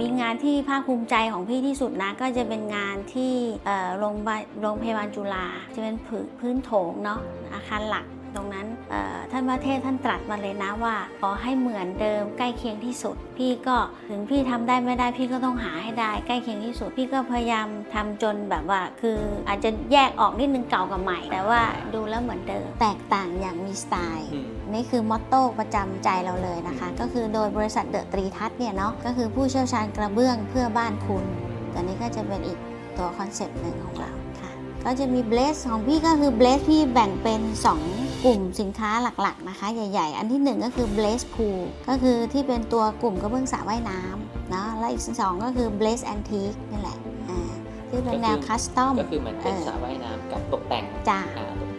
มีงานที่ภาคภูมิใจของพี่ที่สุดนะก็จะเป็นงานที่โรงพยาบาลจุฬาจะเป็นพื้นโถงเนาะอาคารหลัก ตรงนั้นเอ่อท่านพระเทพท่านตรัสมาเลยนะว่า ขอให้เหมือนเดิมใกล้เคียงที่สุด พี่ก็ถึงพี่ทำได้ไม่ได้พี่ก็ต้องหาให้ได้ ใกล้เคียงที่สุด พี่ก็พยายามทำจนแบบว่า คืออาจจะแยกออกนิดนึงเก่ากับใหม่ แต่ว่าดูแล้วเหมือนเดิมแตกต่างอย่างมีสไตล์อืมนี่คือมอตโต้ประจำใจเราเลยนะคะ ก็คือโดยบริษัทเดอะตรีทัศน์เนี่ยเนาะก็คือผู้เชี่ยวชาญกระเบื้องเพื่อบ้านคุณตัวนี้ก็จะเป็นอีกตัวคอนเซปต์หนึ่งของเราค่ะ ก็จะมีเบสของพี่ก็คือเบสพี่แบ่งเป็น 2 กลุ่มสินค้าหลักๆนะคะ ใหญ่ ๆ อันที่ 1 ก็คือ Blaze Pool ก็คือที่เป็นตัวกลุ่มกระเบื้องสระว่ายน้ำเนาะและอีกสองก็คือ Blaze Antique นี่แหละอ่าที่เป็นแนวคัสตอมก็คือเหมือนเป็นเออสระว่ายน้ำกับตกแต่งจ้าอ่าตก